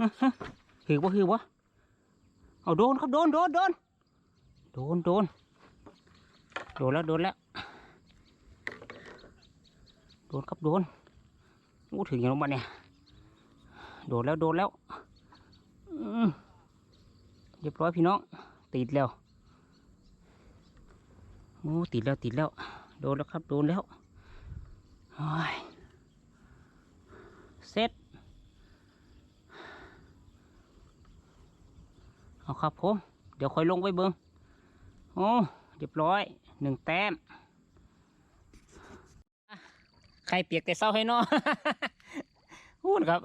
อื้อหือหือบ่หือบ่เอาโดนครับโดนโดนโดนโดนโดนโดนแล้วโดนแล้วโดนครับโดนอู้ถึงอย่างลงมาเนี่ยโดนแล้วโดนแล้วเรียบร้อยพี่น้องติดแล้วโอ้ติดแล้วติดแล้ว โดนแล้วครับโดนแล้วโอ้ยเสร็จ เอาครับผมเดี๋ยวค่อยลงไปเบิ้งโอ้เรียบร้อยหนึ่งแต้มใครเปียกแต่เศร้าให้นอพูดครับ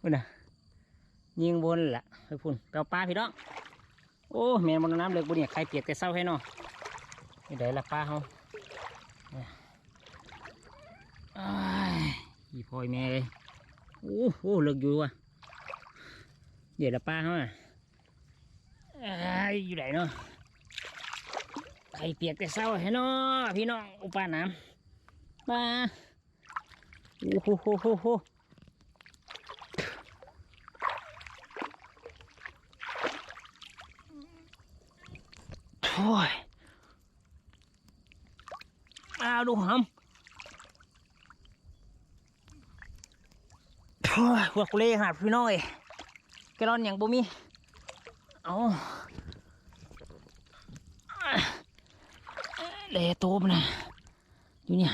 พูดนะยิงบนละไปพุ่นเปล่าปลาพี่น้องโอ้แมนบนน้ำเลือกบุเนี่ยใครเปียกแต่เศร้าให้นอนี่เดี๋ยวละปลาเขาเนี่ยอ้ายอีพ่อยแม่เลยโอ้โหเลิกอยู่ว่ะเดี๋ยวละปลาเขาอะ อ้ยอยู่ไหนเนาะไข่เปียกแต่เศร้าให้เนาะพี่น้องอุปาน้ำมาโอ้โหโหโหโหโอ้ยอ้าดูหำโอ้ยพวกกูเล่หาดพี่น้อยแกลอนอย่างบ่มี เอาเลโตมนะอยู่เนี่ย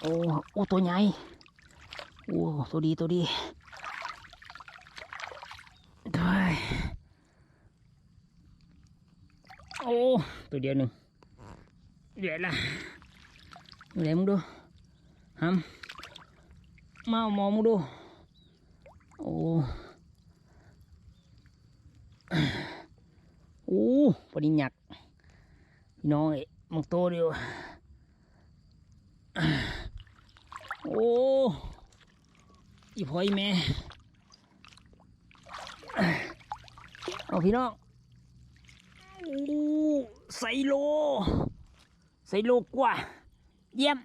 โอ้โอ้ตัวใหญ่ โอ้ตัวดีตัวดีด้วยโอ้ตัวเดียวหนึ่งเดี๋ยวละเดี๋ยวมึงดูฮัมมามองมึงดูโอ้ โอ้ปนิหยักพี่น้องเอ้ยมึงโตเดียวโอ้อีพ่ออีแม่เอาพี่น้องโอ้ใส่โลใส่โลกว่า เยี่ยม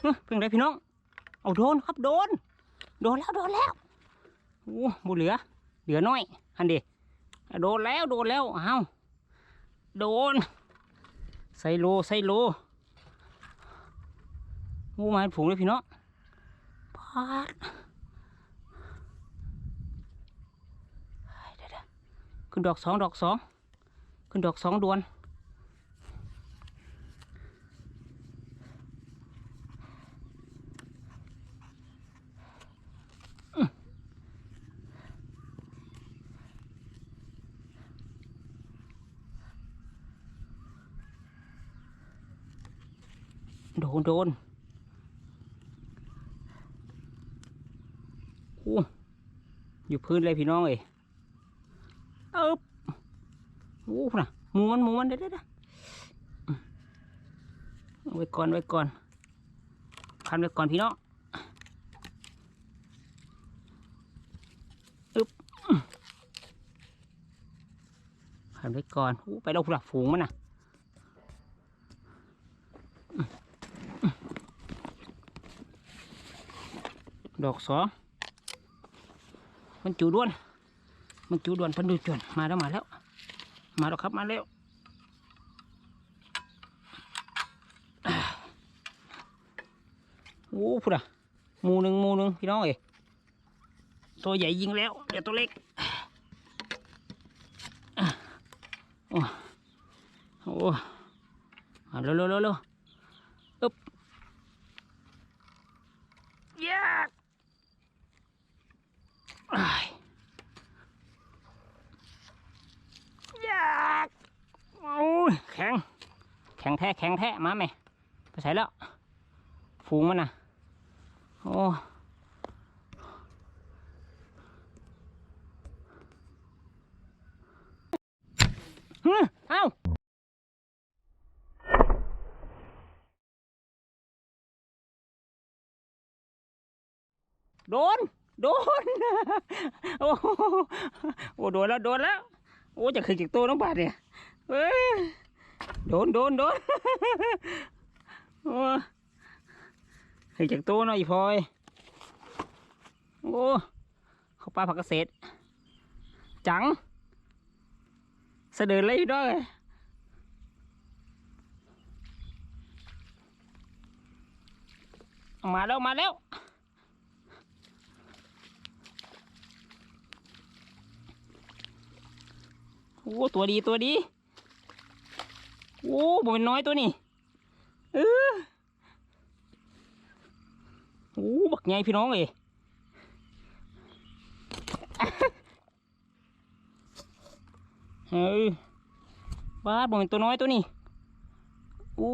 เฮ้ยเป็นไรพี่น้อง เอาโดนครับโดน โดนแล้วโดนแล้วโอ้บุเหลือ เหลือน้อยฮันเดโดนแล้วโดนแล้วเอาโดน ใส่โลใส่โลงูมาเป็นฝูงเลยพี่น้องพาดเดี๋ยวขึ้นดอกสองดอกสองขึ้นดอกสองดวน โดนโดนโอ้อยู่พื้นเลยพี่น้องเอ้ยเอ๊บโอ้น่ะหมูมันหมูมันเด้อเด้อเด้ไว้ก่อนไว้ก่อนพันไว้ก่อนพี่น้องอึ๊บพันไว้ก่อนอู้ไปแล้วพุ่นละฝูงมันน่ะ ดอกสองมันจูด้วน มันจูด้วนพันดูจวนมาแล้วมาแล้ว มาแล้วครับมาแล้วอ่าโอ้พูดอะหมูหนึ่งหมูหนึ่งพี่น้องเอ้ยตัวใหญ่ยิงแล้วเดี๋ยวตัวเล็กโอ้โอ้อะเร็วเร็วเร็วเร็วอึ๊บยาก อ้ายยากข็งแท้แข็งแท้มาไหมไปใส่แล้วฝูงมันนะโอ้ฮึเอ้าโดน โดน โอ้โหโอ้โดนแล้ว โดนแล้ว โอ้ จะขึ้นจากตัวน้องบาดเนี่ย เอ้ยโดนโดนโดนโอ้ขึ้นจากตัวหน่อยพลอยโอ้เขาปลาผักเกษตรจังเสด็จเลยพี่น้อยมาแล้วมาแล้วโอ้ตัวดีตัวดี โอ้บ่เป็นน้อยตัวนี้เออโอ้บักใหญ่พี่น้องเอ้ยเฮ้ยบ้าบ่เป็นตัวน้อยตัวนี้โอ้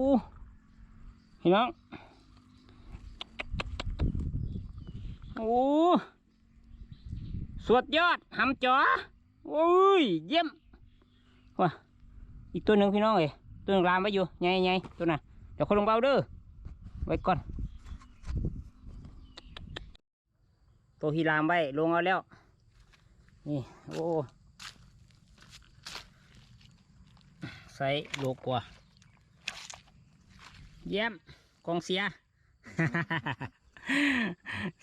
พี่น้องโอ้สวดยอดหำจ๋อโอ้ยเยี่ยมว่ะอีกตัวหนึ่งพี่น้องเอ้ ตัวนึงลามไว้อยู่ไงไงตัวน่ะเดี๋ยวคนลงเบาเด้อไว้ก่อนตัวที่ลามไว้ลงเอาแล้วนี่โอ้ใส่โลกว่าเยี่ยมกองเสีย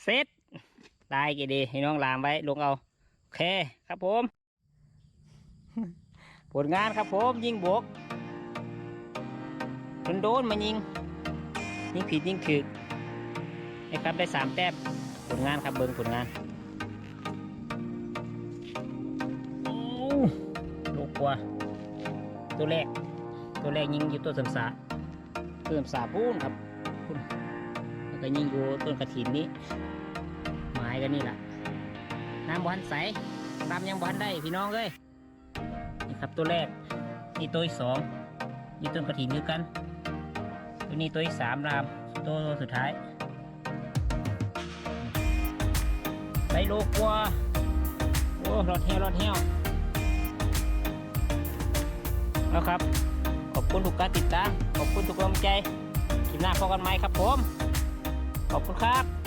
เสร็จตายกี่ดีให้น้องลามไว้ลงเอา โอเคครับผม ผลงานครับผม ยิงบวก นโดนมายิง ยิงผิดยิงถึกนะครับได้สามแต้มผลงานครับเบิ้งผลงานโอ้ลูกกว่าตัวแรก ตัวแรกยิงอยู่ต้นสำสาต้นสำสาพูนครับพูนแล้วก็ยิงอยู่ต้นกระถินนี้ไม้กันนี่แหละน้ำบอลใสตามยังบอลได้พี่น้องเลยนี่ครับตัวแรกนี่ตัวที่สองนี่ต้นกระถิ่นคือกัน ตัวนี้ตัวที่สามรามตัวสุดท้ายไปโลกว่าโอ้รอดแห้วรอดแห้วแล้วครับ ขอบคุณทุกการติดตาม ขอบคุณทุกกำลังใจคลิปหน้าพบกันไหมครับผม ขอบคุณครับ